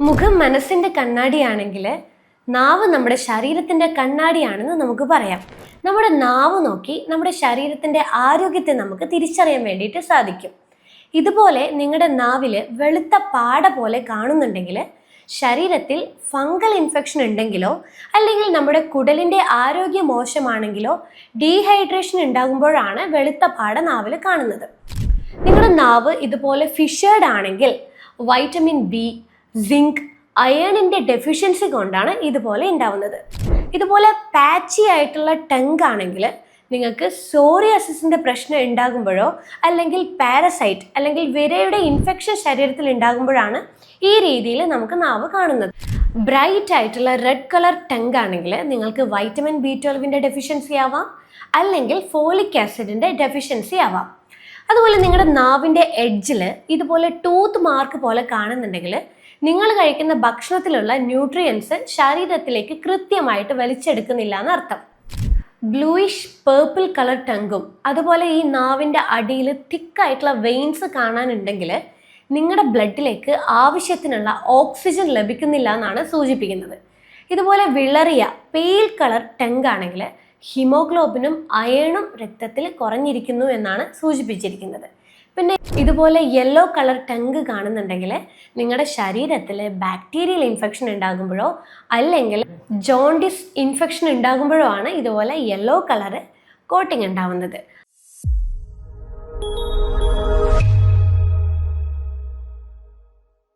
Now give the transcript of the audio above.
മുഖം മനസ്സിന്റെ കണ്ണാടിയാണെങ്കിൽ നാവ് നമ്മുടെ ശരീരത്തിന്റെ കണ്ണാടിയാണെന്ന് നമുക്ക് പറയാം. നമ്മുടെ നാവ് നോക്കി നമ്മുടെ ശരീരത്തിന്റെ ആരോഗ്യത്തെ നമുക്ക് തിരിച്ചറിയാൻ വേണ്ടിയിട്ട് സാധിക്കും. ഇതുപോലെ നിങ്ങളുടെ നാവിൽ വെളുത്ത പാട പോലെ കാണുന്നുണ്ടെങ്കിൽ ശരീരത്തിൽ ഫംഗൽ ഇൻഫെക്ഷൻ ഉണ്ടെങ്കിലോ അല്ലെങ്കിൽ നമ്മുടെ കുടലിന്റെ ആരോഗ്യം മോശമാണെങ്കിലോ ഡീഹൈഡ്രേഷൻ ഉണ്ടാകുമ്പോഴാണ് വെളുത്ത പാട നാവിൽ കാണുന്നത്. നിങ്ങളുടെ നാവ് ഇതുപോലെ ഫിഷേർഡ് ആണെങ്കിൽ വൈറ്റമിൻ ബി സിങ്ക് അയേണിന്റെ ഡെഫിഷ്യൻസി കൊണ്ടാണ് ഇതുപോലെ ഉണ്ടാവുന്നത് ഇതുപോലെ പാച്ചി ആയിട്ടുള്ള ടങ് ആണെങ്കിൽ നിങ്ങൾക്ക് സോറിയാസിസിന്റെ പ്രശ്നം ഉണ്ടാകുമ്പോഴോ അല്ലെങ്കിൽ പാരസൈറ്റ് അല്ലെങ്കിൽ വിരയുടെ ഇൻഫെക്ഷൻ ശരീരത്തിൽ ഉണ്ടാകുമ്പോഴാണ് ഈ രീതിയിൽ നമുക്ക് നാവ് കാണുന്നത്. ബ്രൈറ്റ് ആയിട്ടുള്ള റെഡ് കളർ ടങ് ആണെങ്കിൽ നിങ്ങൾക്ക് വൈറ്റമിൻ ബി ട്വൽവിന്റെ ഡെഫിഷ്യൻസി ആവാം അല്ലെങ്കിൽ ഫോളിക് ആസിഡിന്റെ ഡെഫിഷ്യൻസി ആവാം. അതുപോലെ നിങ്ങളുടെ നാവിന്റെ എഡ്ജിൽ ഇതുപോലെ ടൂത്ത് മാർക്ക് പോലെ കാണുന്നുണ്ടെങ്കിൽ നിങ്ങൾ കഴിക്കുന്ന ഭക്ഷണത്തിലുള്ള ന്യൂട്രിയൻസ് ശരീരത്തിലേക്ക് കൃത്യമായിട്ട് വലിച്ചെടുക്കുന്നില്ല എന്നർത്ഥം. ബ്ലൂയിഷ് പേർപ്പിൾ കളർ ടങ്കും അതുപോലെ ഈ നാവിന്റെ അടിയിൽ തിക്കായിട്ടുള്ള വെയിൻസ് കാണാനുണ്ടെങ്കിൽ നിങ്ങളുടെ ബ്ലഡിലേക്ക് ആവശ്യത്തിനുള്ള ഓക്സിജൻ ലഭിക്കുന്നില്ല എന്നാണ് സൂചിപ്പിക്കുന്നത്. ഇതുപോലെ വിളറിയ പെയിൽ കളർ ടങ്ക് ആണെങ്കിൽ ഹിമോഗ്ലോബിനും അയണും രക്തത്തിൽ കുറഞ്ഞിരിക്കുന്നു എന്നാണ് സൂചിപ്പിച്ചിരിക്കുന്നത്. പിന്നെ ഇതുപോലെ യെല്ലോ കളർ ടങ്ക് കാണുന്നുണ്ടെങ്കിൽ നിങ്ങളുടെ ശരീരത്തിൽ ബാക്ടീരിയൽ ഇൻഫെക്ഷൻ ഉണ്ടാകുമ്പോഴോ അല്ലെങ്കിൽ ജോണ്ടിസ് ഇൻഫെക്ഷൻ ഉണ്ടാകുമ്പോഴോ ആണ് ഇതുപോലെ യെല്ലോ കളർ കോട്ടിംഗ് ഉണ്ടാവുന്നത്.